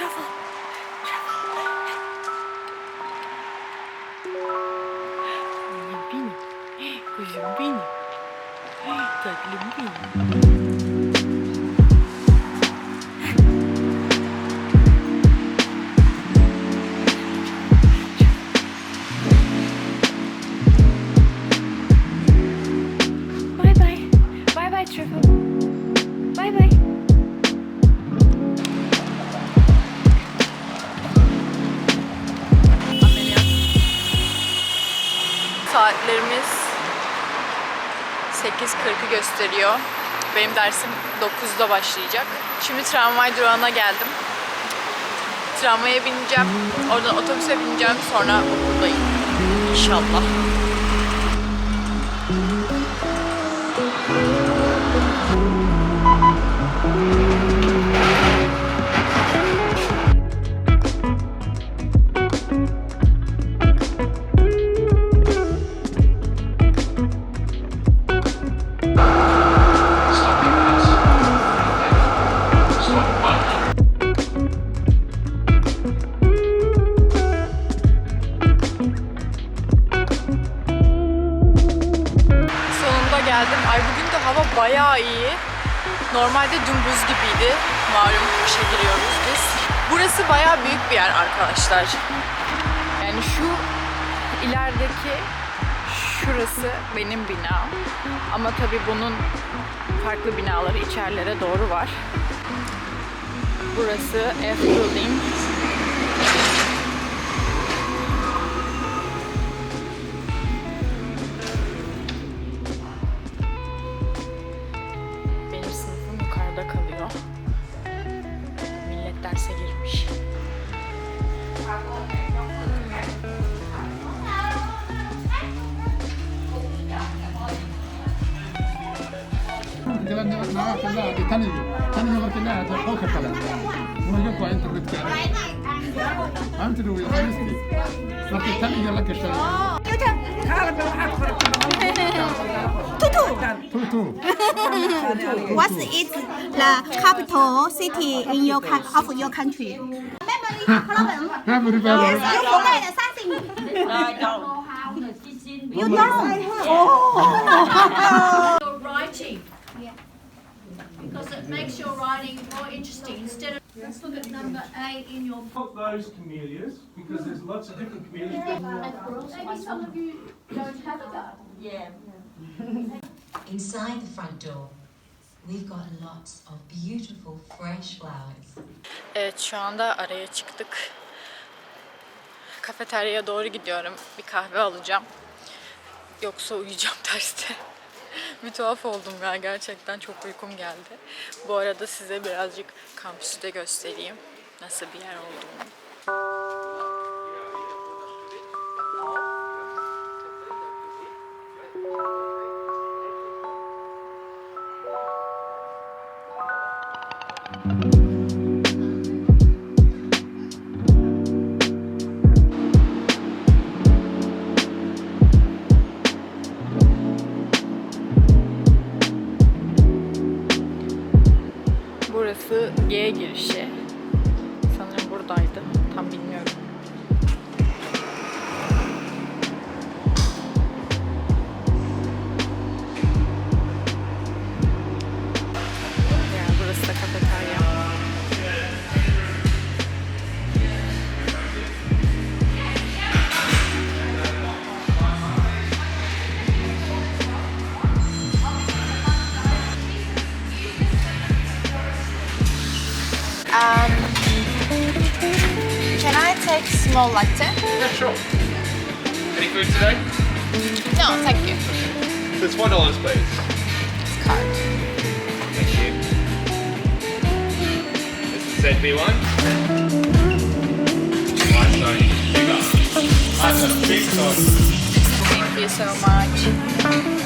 trouble. 8.40'ı gösteriyor. Benim dersim 9'da başlayacak. Şimdi tramvay durağına geldim. Tramvaya bineceğim. Oradan otobüse bineceğim. Sonra okuldayım. İnşallah. Hava bayağı iyi. Normalde dün gibiydi. Malum kışa giriyoruz biz. Burası bayağı büyük bir yer arkadaşlar. Yani şu ilerideki şurası benim binam. Ama tabii bunun farklı binaları içerilere doğru var. Burası F Building. لان انا Tutu. Tutu. What is the capital city in your of your country? Memory problem. Yes, you forget something. You don't. Oh. makes your writing more interesting instead of. Let's look at number A in your book. Not those camellias, because there's lots of different camellias. Maybe some of you don't have a garden. Inside the front door, we've got lots of beautiful fresh flowers. Evet şu anda araya çıktık. Kafeteryaya doğru gidiyorum. Bir kahve alacağım. Yoksa uyuyacağım derste. bir tuhaf oldum ya gerçekten çok uykum geldi. Bu arada size birazcık kampüsü de göstereyim. Nasıl bir yer olduğunu. Burası 旁边。Small latte? Yeah, sure. Any food today? No, thank you. It's one dollars, please. It's card. Thank you. This is ZB1. Right, so sugar. I've got a big sauce. Thank you so much.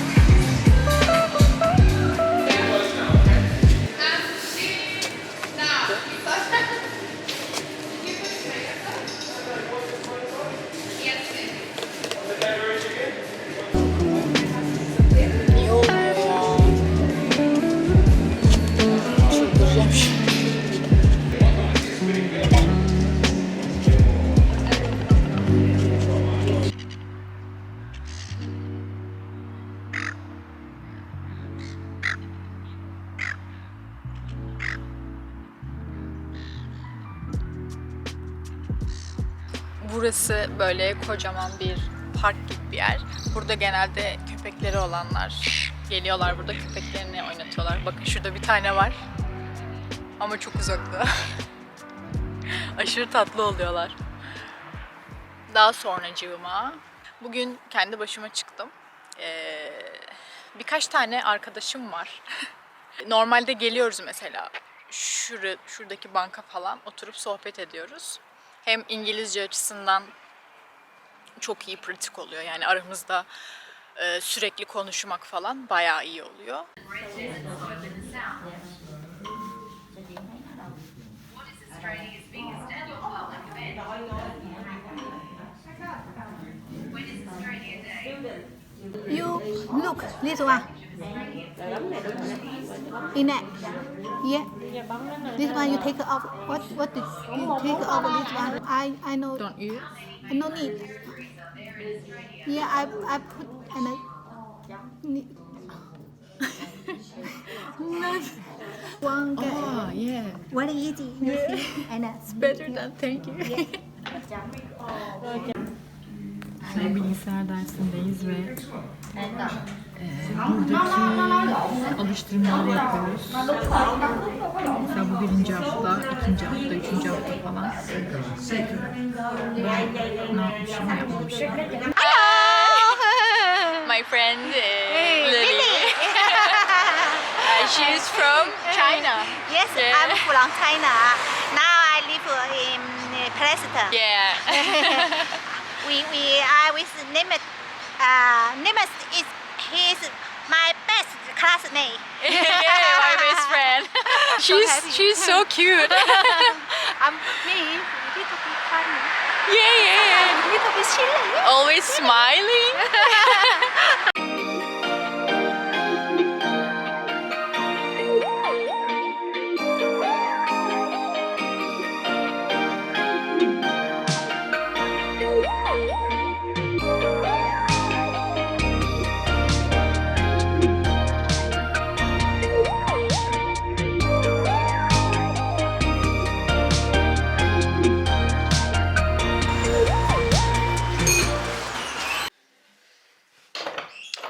Burası böyle kocaman bir park gibi bir yer. Burada genelde köpekleri olanlar geliyorlar burada köpeklerini oynatıyorlar. Bakın şurada bir tane var. Ama çok uzakta. Aşırı tatlı oluyorlar. Daha sonracığıma bugün kendi başıma çıktım. Ee, birkaç tane arkadaşım var. Normalde geliyoruz mesela şurı, şuradaki banka falan oturup sohbet ediyoruz. Hem İngilizce açısından çok iyi pratik oluyor. Yani aramızda e, sürekli konuşmak falan bayağı iyi oluyor. You look this one. In that. Yeah. This one you take off. What what did you take off this one? I I know. Don't you? No need. Yeah, I I put and I. ne- one guy. Oh yeah. What easy. You see, and uh, Better than thank you. Şu an bilgisayar dersindeyiz ve buradaki alıştırmaları yapıyoruz. Mesela bu birinci hafta, ikinci hafta, üçüncü hafta falan. Ben ne yapmışım, yapmamışım. My friend uh, Lily. Uh, she's from China. Yes, Yeah. I'm from China. Now I live in Preston. Yeah. We we I with Nimet. Uh, is he's my best classmate. yeah, my best friend. she's happy. she's so cute. I'm me little bit funny, yeah, yeah. little bit silly. Always smiling.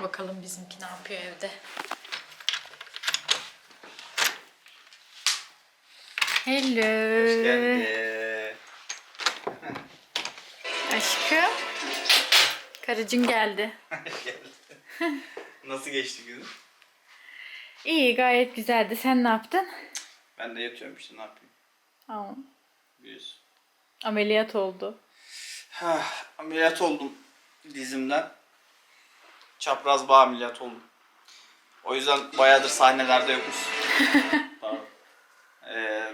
Bakalım bizimki ne yapıyor evde. Hello. Aşkım. Karıcın geldi. Nasıl geçti günün? İyi gayet güzeldi. Sen ne yaptın? Ben de yatıyorum işte ne yapayım? Aa, Biliyorsun. ameliyat oldu. Hah, ameliyat oldum dizimden. Çapraz bağ ameliyat oldum. O yüzden bayağıdır sahnelerde yokuz. Pardon. Ee,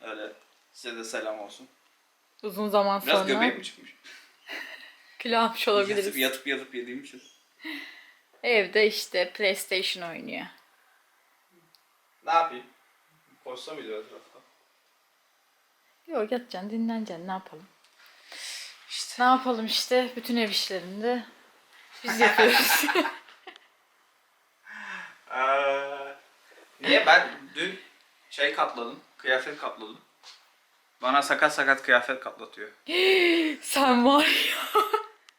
öyle. Size de selam olsun. Uzun zaman Biraz sonra göbeğim mi çıkmış? kilo almış olabiliriz. Yatıp yatıp yatıp yediğim için. Evde işte PlayStation oynuyor. Ne yapayım? Koşsa mıydı etrafta? Yok yatacaksın, dinleneceksin. Ne yapalım? Ne yapalım işte? Bütün ev işlerini de biz yapıyoruz. Ee, niye ben dün şey katladım, kıyafet katladım. Bana sakat sakat kıyafet katlatıyor. Sen var ya.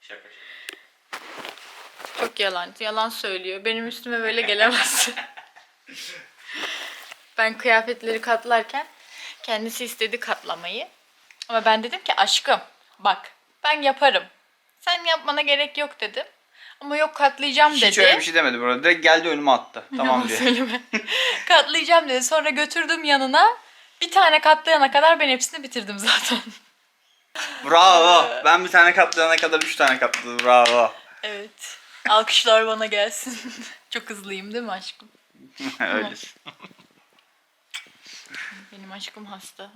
Şaka şaka. Çok yalan. Yalan söylüyor. Benim üstüme böyle gelemezsin. ben kıyafetleri katlarken kendisi istedi katlamayı. Ama ben dedim ki aşkım bak ben yaparım. Sen yapmana gerek yok dedim. Ama yok katlayacağım dedi. Hiç öyle bir şey demedi burada. Direkt geldi önüme attı. Tamam diye. söyleme. katlayacağım dedi. Sonra götürdüm yanına. Bir tane katlayana kadar ben hepsini bitirdim zaten. Bravo. Ben bir tane katlayana kadar üç tane katladım. Bravo. evet. Alkışlar bana gelsin. Çok hızlıyım değil mi aşkım? Öylesin. Benim aşkım hasta.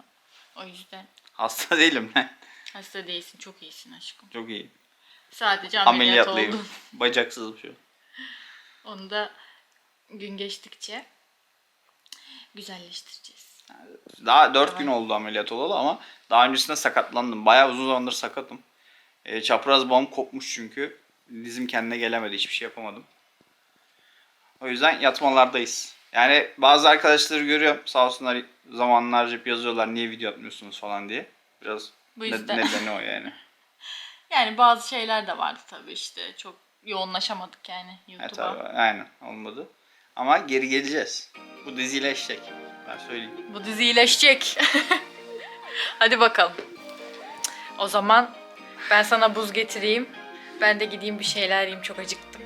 O yüzden Hasta değilim ben. hasta değilsin. Çok iyisin aşkım. Çok iyi. Sadece ameliyat Ameliyatlıyım. oldun. Bacaksızım şu. an. Onu da gün geçtikçe güzelleştireceğiz. Daha 4 gün oldu ameliyat olalı ama daha öncesinde sakatlandım. Bayağı uzun zamandır sakatım. E, çapraz bağım kopmuş çünkü. Dizim kendine gelemedi. Hiçbir şey yapamadım. O yüzden yatmalardayız. Yani bazı arkadaşları görüyorum. Sağ olsunlar zamanlarca hep yazıyorlar niye video atmıyorsunuz falan diye. Biraz Bu ne- yüzden. nedeni o yani. Yani bazı şeyler de vardı tabii işte. Çok yoğunlaşamadık yani Evet YouTube'a. abi, aynen olmadı. Ama geri geleceğiz. Bu diziyle eşek. Ben söyleyeyim. Bu dizi iyileşecek. Hadi bakalım. O zaman ben sana buz getireyim. Ben de gideyim bir şeyler yiyeyim. Çok acıktım.